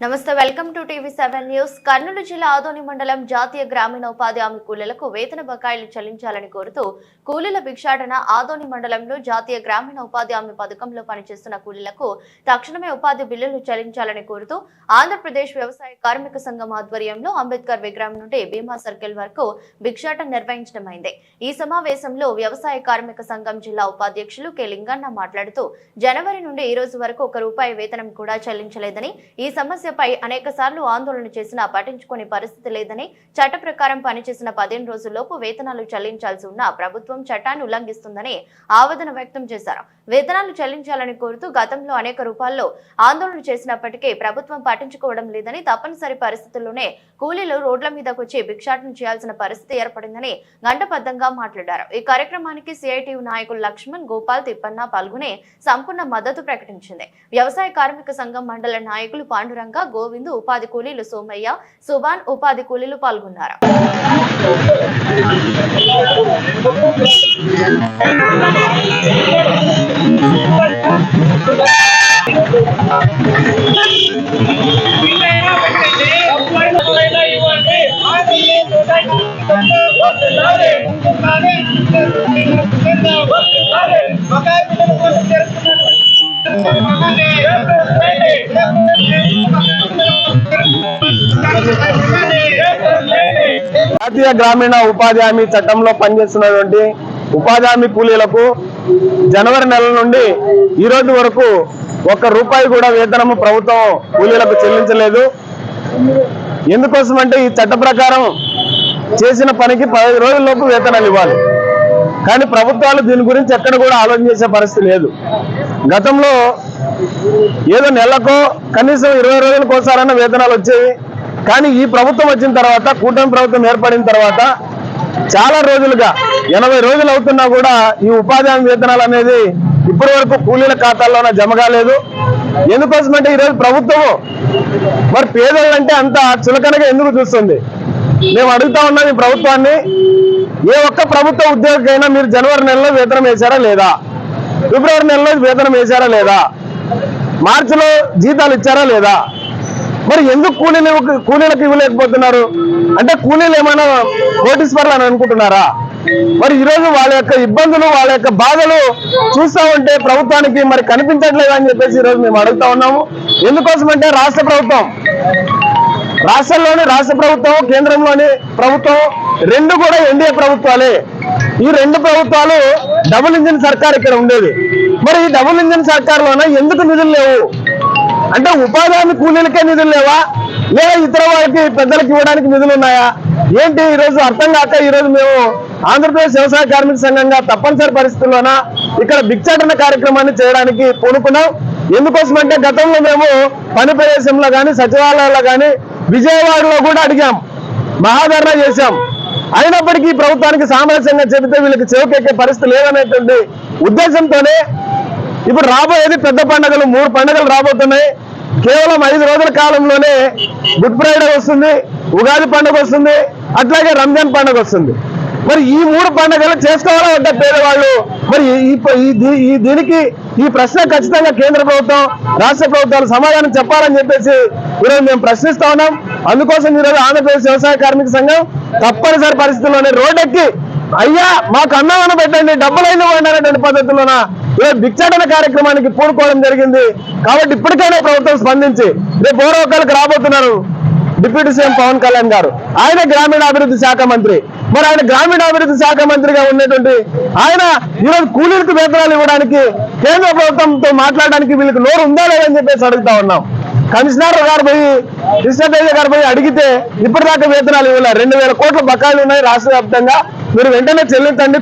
నమస్తే welcome to TV seven news. Kurnool జిల్లా ఆదోని మండలం జాతీయ గ్రామీణ ఉపాధి హామీ కూలీలకు వేతన బకాయిలు చెల్లించాలని కోరుతూ కూలీల భిక్షాటన ఆదోని మండలంలో జాతీయ గ్రామీణ ఉపాధి హామీ పథకంలో పనిచేస్తున్న కూలీలకు తక్షణమే ఉపాధి బిల్లులు చెల్లించాలని కోరుతూ ఆంధ్రప్రదేశ్ వ్యవసాయ కార్మిక సంఘం ఆధ్వర్యంలో అంబేద్కర్ విగ్రహం నుండి భీమా సర్కిల్ వరకు భిక్షాటన నిర్వహించడమైంది. ఈ సమావేశంలో వ్యవసాయ కార్మిక సంఘం జిల్లా ఉపాధ్యక్షులు కె. లింగన్న మాట్లాడుతూ జనవరి నుండి ఈ రోజు వరకు ఒక రూపాయి వేతనం కూడా చెల్లించలేదని ఈ సమస్య సమస్యపై అనేక సార్లు ఆందోళన చేసినా పట్టించుకునే పరిస్థితి లేదని చట్ట ప్రకారం పనిచేసిన పదిహేను రోజుల్లోపు వేతనాలు చెల్లించాల్సి ఉన్న ప్రభుత్వం చట్టాన్ని ఉల్లంఘిస్తుందని ఆవేదన వ్యక్తం చేశారు. వేతనాలు చెల్లించాలని కోరుతూ గతంలో అనేక రూపాల్లో ఆందోళన చేసినప్పటికీ ప్రభుత్వం పట్టించుకోవడం లేదని తప్పనిసరి పరిస్థితుల్లోనే కూలీలు రోడ్ల మీదకు వచ్చి భిక్షాటన చేయాల్సిన పరిస్థితి ఏర్పడిందని గంటబద్ధంగా మాట్లాడారు. ఈ కార్యక్రమానికి సిఐటియు నాయకులు లక్ష్మణ్ గోపాల్ తిప్పన్న పాల్గొని సంపూర్ణ మద్దతు ప్రకటించింది. వ్యవసాయ కార్మిక సంఘం మండల నాయకులు పాండురంగ గోవింద్ ఉపాధి కూలీలు సోమయ్య సుభాన్ ఉపాధి కూలీలు పాల్గొన్నారు. జాతీయ గ్రామీణ ఉపాధి హామీ చట్టంలో పనిచేస్తున్నటువంటి ఉపాధి హామీ కూలీలకు జనవరి నెల నుండి ఈ రోజు వరకు ఒక్క రూపాయి కూడా వేతనము ప్రభుత్వం కూలీలకు చెల్లించలేదు. ఎందుకోసం అంటే ఈ చట్ట ప్రకారం చేసిన పనికి పదహైదు రోజుల్లోపు వేతనాలు ఇవ్వాలి. కానీ ప్రభుత్వాలు దీని గురించి ఎక్కడ కూడా ఆలోచన చేసే పరిస్థితి లేదు. గతంలో ఏదో నెలకో కనీసం ఇరవై రోజులకు కోసాలన్న వేతనాలు వచ్చేవి. కానీ ఈ ప్రభుత్వం వచ్చిన తర్వాత కూటమి ప్రభుత్వం ఏర్పడిన తర్వాత చాలా రోజులుగా ఎనభై రోజులు అవుతున్నా కూడా ఈ ఉపాధి హామీ వేతనాలు అనేది ఇప్పటి వరకు కూలీల ఖాతాల్లోనే జమ కాలేదు. ఎందుకోసమంటే ఈరోజు ప్రభుత్వము మరి పేదలంటే అంత చులకనగా ఎందుకు చూస్తుంది? మేము అడుగుతా ఉన్నాం ఈ ప్రభుత్వాన్ని ఏ ఒక్క ప్రభుత్వ ఉద్యోగికైనా మీరు జనవరి నెలలో వేతనం వేశారా లేదా? ఫిబ్రవరి నెలలో వేతనం వేశారా లేదా? మార్చిలో జీతాలు ఇచ్చారా లేదా? మరి ఎందుకు కూలీలు కూలీలకు ఇవ్వలేకపోతున్నారు? అంటే కూలీలు ఏమైనా కోటీశ్వర్లు అని అనుకుంటున్నారా? మరి ఈరోజు వాళ్ళ యొక్క ఇబ్బందులు వాళ్ళ యొక్క బాధలు చూస్తా ఉంటే ప్రభుత్వానికి మరి కనిపించట్లేదు అని చెప్పేసి ఈరోజు మేము అడుగుతా ఉన్నాము. ఎందుకోసం అంటే రాష్ట్ర ప్రభుత్వం రాష్ట్రంలోని రాష్ట్ర ప్రభుత్వం కేంద్రంలోని ప్రభుత్వం రెండు కూడా ఎన్డీఏ ప్రభుత్వాలే. ఈ రెండు ప్రభుత్వాలు డబుల్ ఇంజిన్ సర్కార్ ఇక్కడ ఉండేది. మరి ఈ డబుల్ ఇంజిన్ సర్కార్లోనే ఎందుకు నిధులు లేవు? అంటే ఉపాధి హామీ కూలీలకే నిధులు లేవా? లేదా ఇతర వాళ్ళకి పెద్దలకు ఇవ్వడానికి నిధులు ఉన్నాయా? ఏంటి ఈ రోజు అర్థం కాక ఈ రోజు మేము ఆంధ్రప్రదేశ్ వ్యవసాయ కార్మిక సంఘంగా తప్పనిసరి పరిస్థితుల్లోన ఇక్కడ భిక్షాటన కార్యక్రమాన్ని చేయడానికి పూనుకున్నాం. ఎందుకోసం అంటే గతంలో మేము పని ప్రదేశంలో కానీ సచివాలయాల్లో కానీ విజయవాడలో కూడా అడిగాం. మహాధరణ చేశాం. అయినప్పటికీ ప్రభుత్వానికి సామరస్యంగా చెబితే వీళ్ళకి చెవికెక్కే పరిస్థితి లేదనేటువంటి ఉద్దేశంతోనే ఇప్పుడు రాబోయేది పెద్ద పండుగలు మూడు పండుగలు రాబోతున్నాయి. కేవలం ఐదు రోజుల కాలంలోనే గుడ్ ఫ్రైడే వస్తుంది ఉగాది పండుగ వస్తుంది అట్లాగే రంజాన్ పండుగ వస్తుంది. మరి ఈ మూడు పండుగలు చేసుకోవాలా అంటే పేదవాళ్ళు? మరి ఈ ఈ దీనికి ఈ ప్రశ్న ఖచ్చితంగా కేంద్ర ప్రభుత్వం రాష్ట్ర ప్రభుత్వాలు సమాధానం చెప్పాలని చెప్పేసి ఈరోజు మేము ప్రశ్నిస్తా ఉన్నాం. అందుకోసం ఈరోజు ఆంధ్రప్రదేశ్ వ్యవసాయ కార్మిక సంఘం తప్పనిసరి పరిస్థితుల్లోనే రోడ్డెక్కి అయ్యా మాకు అన్నదానం పెట్టండి డబ్బులైన అనేటువంటి పద్ధతిలోన ఈరోజు భిక్షాటన కార్యక్రమానికి పూనుకోవడం జరిగింది. కాబట్టి ఇప్పటికైనా ప్రభుత్వం స్పందించి రేపు ఓరవకాలకు రాబోతున్నారు డిప్యూటీ సీఎం పవన్ కళ్యాణ్ గారు. ఆయన గ్రామీణాభివృద్ధి శాఖ మంత్రి. మరి ఆయన గ్రామీణాభివృద్ధి శాఖ మంత్రిగా ఉన్నటువంటి ఆయన ఈరోజు కూలీలకు వేతనాలు ఇవ్వడానికి కేంద్ర ప్రభుత్వంతో మాట్లాడడానికి వీళ్ళకి నోరు ఉందా లేదని చెప్పేసి అడుగుతా ఉన్నాం. కమిషనర్ గారు పోయి కృష్ణతేజ గారు పోయి అడిగితే ఇప్పటిదాకా వేతనాలు ఇవ్వలేదు రెండు వేల కోట్ల బకాయిలు ఉన్నాయి రాష్ట్ర వ్యాప్తంగా. మీరు వెంటనే చెల్లించండి.